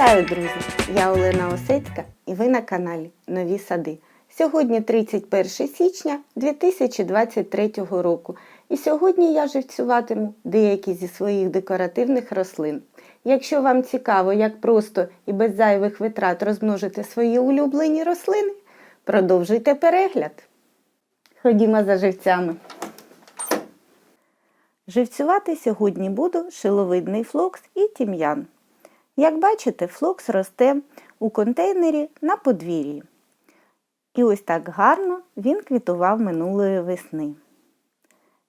Вітаю, друзі! Я Олена Осецька і ви на каналі Нові Сади. Сьогодні 31 січня 2023 року. І сьогодні я живцюватиму деякі зі своїх декоративних рослин. Якщо вам цікаво, як просто і без зайвих витрат розмножити свої улюблені рослини, продовжуйте перегляд. Ходімо за живцями. Живцювати сьогодні буду шиловидний флокс і тім'ян. Як бачите, флокс росте у контейнері на подвір'ї. І ось так гарно він квітував минулої весни.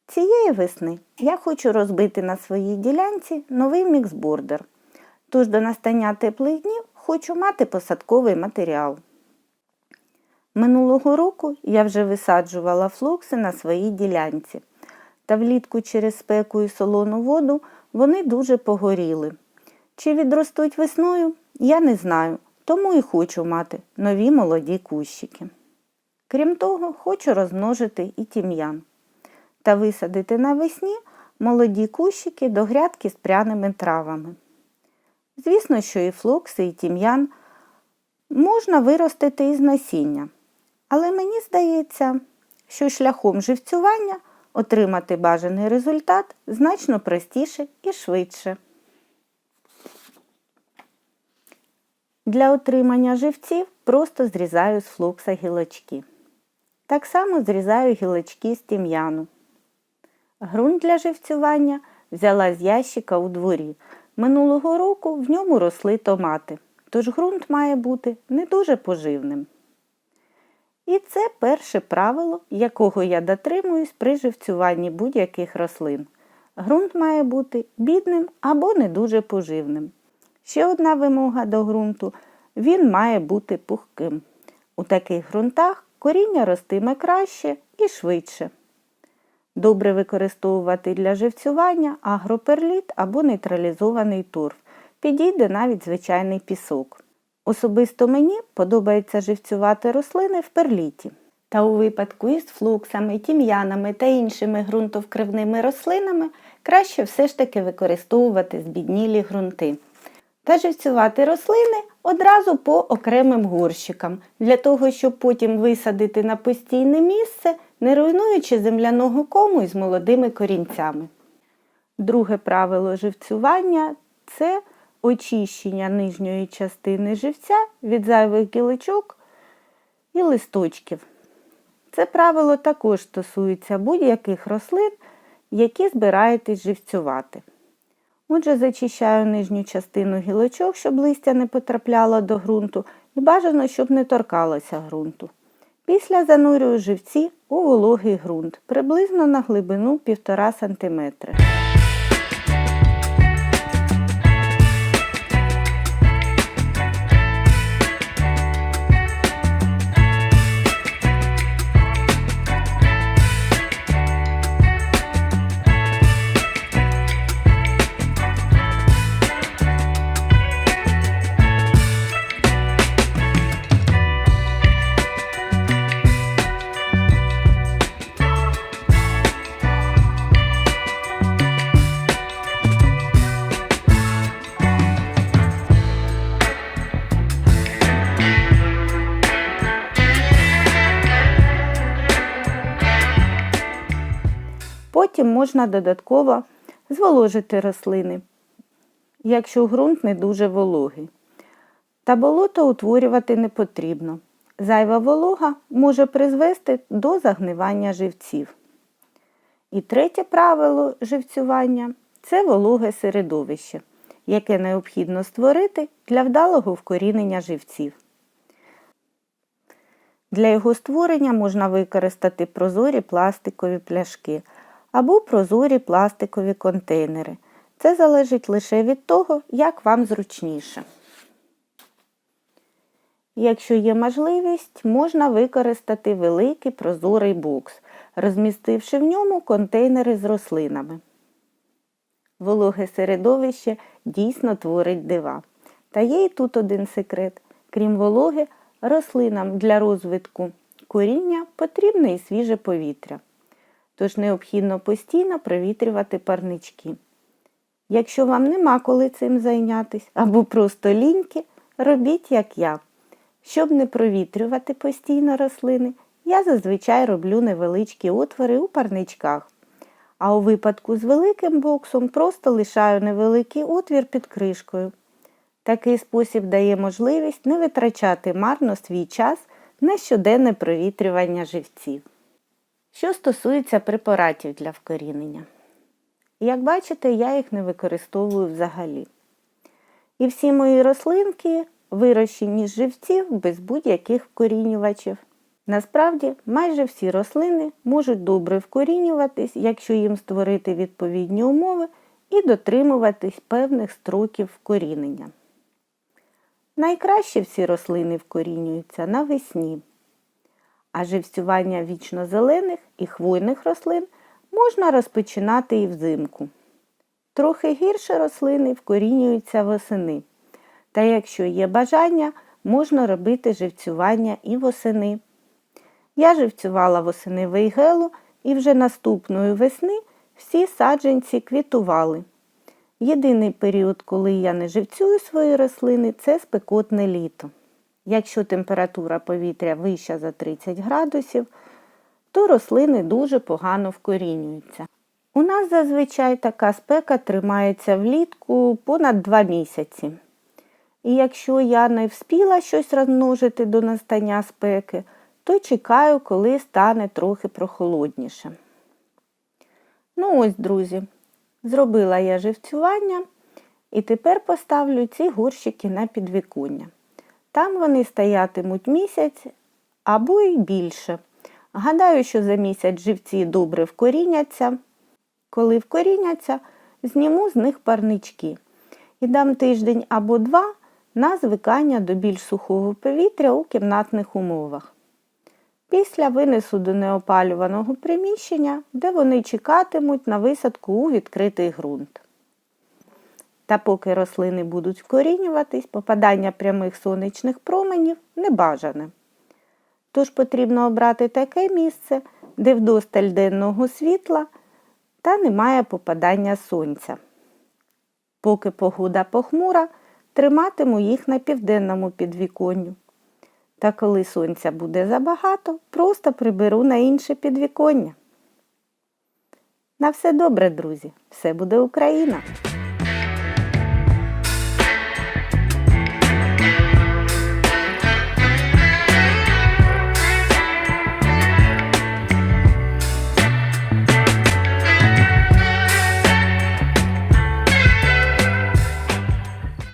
Цієї весни я хочу розбити на своїй ділянці новий міксбордер. Тож до настання теплих днів хочу мати посадковий матеріал. Минулого року я вже висаджувала флокси на своїй ділянці. Та влітку через спеку і солону воду вони дуже погоріли. Чи відростуть весною, я не знаю, тому і хочу мати нові молоді кущики. Крім того, хочу розмножити і тім'ян та висадити навесні молоді кущики до грядки з пряними травами. Звісно, що і флокси, і тім'ян можна виростити із насіння, але мені здається, що шляхом живцювання отримати бажаний результат значно простіше і швидше. Для отримання живців просто зрізаю з флокса гілочки. Так само зрізаю гілочки з тім'яну. Грунт для живцювання взяла з ящика у дворі. Минулого року в ньому росли томати, тож ґрунт має бути не дуже поживним. І це перше правило, якого я дотримуюсь при живцюванні будь-яких рослин. Ґрунт має бути бідним або не дуже поживним. Ще одна вимога до ґрунту він має бути пухким. У таких ґрунтах коріння ростиме краще і швидше. Добре використовувати для живцювання агроперліт або нейтралізований торф. Підійде навіть звичайний пісок. Особисто мені подобається живцювати рослини в перліті. Та у випадку із флуксами, тім'янами та іншими ґрунтовкривними рослинами краще все ж таки використовувати збіднілі ґрунти. Та живцювати рослини одразу по окремим горщикам, для того, щоб потім висадити на постійне місце, не руйнуючи земляного кому із молодими корінцями. Друге правило живцювання це очищення нижньої частини живця від зайвих гілочок і листочків. Це правило також стосується будь-яких рослин, які збираєтесь живцювати. Отже, зачищаю нижню частину гілочок, щоб листя не потрапляло до ґрунту, і бажано, щоб не торкалося ґрунту. Після занурюю живці у вологий ґрунт приблизно на глибину 1,5 см. Потім можна додатково зволожити рослини, якщо ґрунт не дуже вологий. Та болото утворювати не потрібно. Зайва волога може призвести до загнивання живців. І третє правило живцювання це вологе середовище, яке необхідно створити для вдалого вкорінення живців. Для його створення можна використати прозорі пластикові пляшки або прозорі пластикові контейнери. Це залежить лише від того, як вам зручніше. Якщо є можливість, можна використати великий прозорий бокс, розмістивши в ньому контейнери з рослинами. Вологе середовище дійсно творить дива. Та є і тут один секрет. Крім вологи, рослинам для розвитку коріння потрібне і свіже повітря. Тож необхідно постійно провітрювати парнички. Якщо вам нема коли цим зайнятися або просто ліньки, робіть як я. Щоб не провітрювати постійно рослини, я зазвичай роблю невеличкі отвори у парничках. А у випадку з великим боксом просто лишаю невеликий отвір під кришкою. Такий спосіб дає можливість не витрачати марно свій час на щоденне провітрювання живців. Що стосується препаратів для вкорінення. Як бачите, я їх не використовую взагалі. І всі мої рослинки вирощені з живців без будь-яких вкорінювачів. Насправді, майже всі рослини можуть добре вкорінюватись, якщо їм створити відповідні умови і дотримуватись певних строків вкорінення. Найкраще всі рослини вкорінюються навесні, а живцювання вічно-зелених і хвойних рослин можна розпочинати і взимку. Трохи гірше рослини вкорінюються восени. Та якщо є бажання, можна робити живцювання і восени. Я живцювала восени вейгелу і вже наступної весни всі саджанці квітували. Єдиний період, коли я не живцюю свої рослини, це спекотне літо. Якщо температура повітря вища за 30 градусів, то рослини дуже погано вкорінюються. У нас зазвичай така спека тримається влітку понад 2 місяці. І якщо я не вспіла щось розмножити до настання спеки, то чекаю, коли стане трохи прохолодніше. Ну ось, друзі, зробила я живцювання і тепер поставлю ці горщики на підвіконня. Там вони стоятимуть місяць або й більше. Гадаю, що за місяць живці добре вкоріняться. Коли вкоріняться, зніму з них парнички і дам тиждень або два на звикання до більш сухого повітря у кімнатних умовах. Після винесу до неопалюваного приміщення, де вони чекатимуть на висадку у відкритий ґрунт. Та поки рослини будуть вкорінюватись, попадання прямих сонячних променів не бажане. Тож потрібно обрати таке місце, де вдосталь денного світла та немає попадання сонця. Поки погода похмура, триматиму їх на південному підвіконню. Та коли сонця буде забагато, просто приберу на інше підвіконня. На все добре, друзі! Все буде Україна!